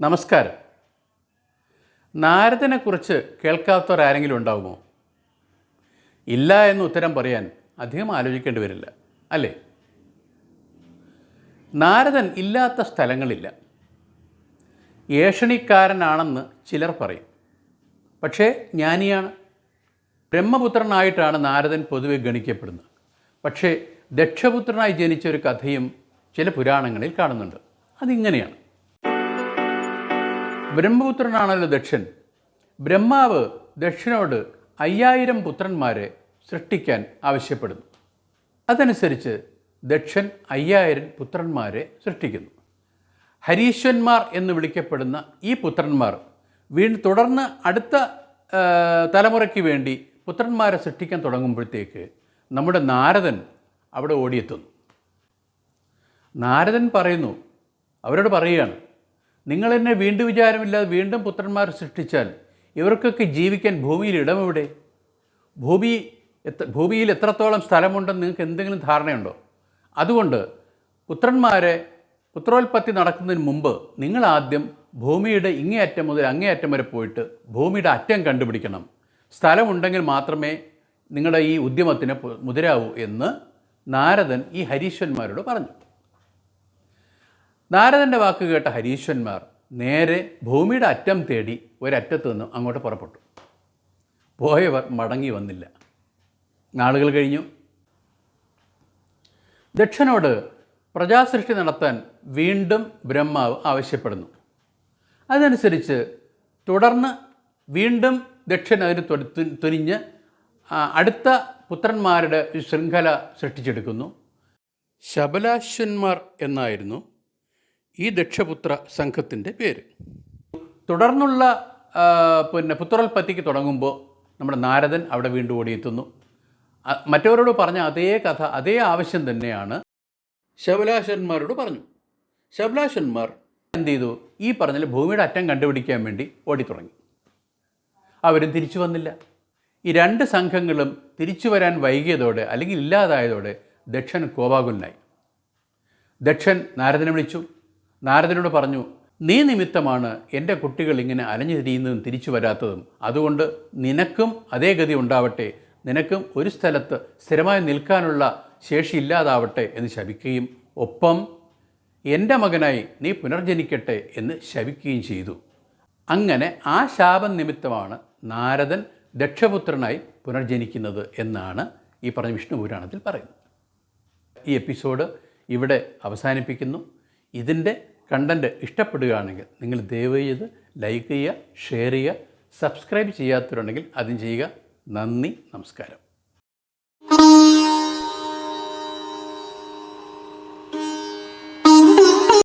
നമസ്കാരം. നാരദനെക്കുറിച്ച് കേൾക്കാത്തവരാരെങ്കിലും ഉണ്ടാകുമോ ഇല്ല എന്ന് ഉത്തരം പറയാൻ അധികം ആലോചിക്കേണ്ടി വരില്ല അല്ലേ? നാരദൻ ഇല്ലാത്ത സ്ഥലങ്ങളില്ല. ഏഷണിക്കാരനാണെന്ന് ചിലർ പറയും. പക്ഷേ ജ്ഞാനിയാണ്. ബ്രഹ്മപുത്രനായിട്ടാണ് നാരദൻ പൊതുവെ ഗണിക്കപ്പെടുന്നത്. പക്ഷേ ദക്ഷപുത്രനായി ജനിച്ച ഒരു കഥയും ചില പുരാണങ്ങളിൽ കാണുന്നുണ്ട്. അതിങ്ങനെയാണ്. ബ്രഹ്മപുത്രനാണല്ലോ ദക്ഷൻ. ബ്രഹ്മാവ് ദക്ഷനോട് അയ്യായിരം പുത്രന്മാരെ സൃഷ്ടിക്കാൻ ആവശ്യപ്പെടുന്നു. അതനുസരിച്ച് ദക്ഷൻ അയ്യായിരം പുത്രന്മാരെ സൃഷ്ടിക്കുന്നു. ഹരീശ്വന്മാർ എന്ന് വിളിക്കപ്പെടുന്ന ഈ പുത്രന്മാർ വീണ്ടും തുടർന്ന് അടുത്ത തലമുറയ്ക്ക് വേണ്ടി പുത്രന്മാരെ സൃഷ്ടിക്കാൻ തുടങ്ങുമ്പോഴത്തേക്ക് നമ്മുടെ നാരദൻ അവിടെ ഓടിയെത്തുന്നു. നാരദൻ പറയുന്നു അവരോട് പറയുകയാണ് നിങ്ങൾ എന്നെ വീണ്ടും വിചാരമില്ലാതെ വീണ്ടും പുത്രന്മാർ സൃഷ്ടിച്ചാൽ ഇവർക്കൊക്കെ ജീവിക്കാൻ ഭൂമിയിൽ ഇടമെവിടെ? ഭൂമി എത്ര ഭൂമിയിൽ എത്രത്തോളം സ്ഥലമുണ്ടെന്ന് നിങ്ങൾക്ക് എന്തെങ്കിലും ധാരണയുണ്ടോ? അതുകൊണ്ട് പുത്രന്മാരെ പുത്രോൽപത്തി നടക്കുന്നതിന് മുമ്പ് നിങ്ങൾ ആദ്യം ഭൂമിയുടെ ഇങ്ങേയറ്റം മുതൽ അങ്ങേയറ്റം വരെ പോയിട്ട് ഭൂമിയുടെ അറ്റം കണ്ടുപിടിക്കണം. സ്ഥലമുണ്ടെങ്കിൽ മാത്രമേ നിങ്ങളുടെ ഈ ഉദ്യമത്തിന് മുതിരാവൂ എന്ന് നാരദൻ ഈ ഹരീശ്വന്മാരോട് പറഞ്ഞു. നാരദന്റെ വാക്ക് കേട്ട ഹരീശ്വന്മാർ നേരെ ഭൂമിയുടെ അറ്റം തേടി ഒരറ്റത്ത് നിന്ന് അങ്ങോട്ട് പുറപ്പെട്ടു. പോയവർ മടങ്ങി വന്നില്ല. നാളുകൾ കഴിഞ്ഞു. ദക്ഷനോട് പ്രജാസൃഷ്ടി നടത്താൻ വീണ്ടും ബ്രഹ്മാവ് ആവശ്യപ്പെടുന്നു. അതനുസരിച്ച് തുടർന്ന് വീണ്ടും ദക്ഷൻ അതിന് തുനിഞ്ഞ് അടുത്ത പുത്രന്മാരുടെ ശൃംഖല സൃഷ്ടിച്ചെടുക്കുന്നു. ശബലാശ്വന്മാർ എന്നായിരുന്നു ഈ ദക്ഷപുത്ര സംഘത്തിന്റെ പേര്. തുടർന്നുള്ള പിന്നെ പുത്രോൽപ്പത്തിക്ക് തുടങ്ങുമ്പോൾ നമ്മുടെ നാരദൻ അവിടെ വീണ്ടും ഓടിയെത്തുന്നു. മറ്റവരോട് പറഞ്ഞ അതേ കഥ അതേ ആവശ്യം തന്നെയാണ് ശബലാശന്മാരോട് പറഞ്ഞു. ശബലാശന്മാർ എന്ത് ചെയ്തു ഈ പറഞ്ഞാൽ ഭൂമിയുടെ അറ്റം കണ്ടുപിടിക്കാൻ വേണ്ടി ഓടിത്തുടങ്ങി. അവരും തിരിച്ചു വന്നില്ല. ഈ രണ്ട് സംഘങ്ങളും തിരിച്ചു വരാൻ വൈകിയതോടെ അല്ലെങ്കിൽ ഇല്ലാതായതോടെ ദക്ഷൻ കോപാകുലനായി. ദക്ഷൻ നാരദനെ വിളിച്ചു. നാരദനോട് പറഞ്ഞു നീ നിമിത്തമാണ് എന്റെ കുട്ടികൾ ഇങ്ങനെ അലഞ്ഞു തിരിയുന്നതും തിരിച്ചു വരാത്തതും. അതുകൊണ്ട് നിനക്കും അതേ ഗതി ഉണ്ടാവട്ടെ. നിനക്കും ഒരു സ്ഥലത്ത് സ്ഥിരമായി നിൽക്കാനുള്ള ശേഷി ഇല്ലാതാവട്ടെ എന്ന് ശപിക്കുകയും ഒപ്പം എന്റെ മകനായി നീ പുനർജനിക്കട്ടെ എന്ന് ശപിക്കുകയും ചെയ്തു. അങ്ങനെ ആ ശാപം നിമിത്തമാണ് നാരദൻ ദക്ഷപുത്രനായി പുനർജനിക്കുന്നത് എന്നാണ് ഈ പറഞ്ഞ വിഷ്ണു പുരാണത്തിൽ പറയുന്നത്. ഈ എപ്പിസോഡ് ഇവിടെ അവസാനിപ്പിക്കുന്നു. ഇതിന്റെ കണ്ടന്റ് ഇഷ്ടപ്പെടുകയാണെങ്കിൽ നിങ്ങൾ ദയവ് ചെയ്ത് ലൈക്ക് ചെയ്യുക ഷെയർ ചെയ്യുക സബ്സ്ക്രൈബ് ചെയ്യാത്തവരുണ്ടെങ്കിൽ അതും ചെയ്യുക. നന്ദി നമസ്കാരം.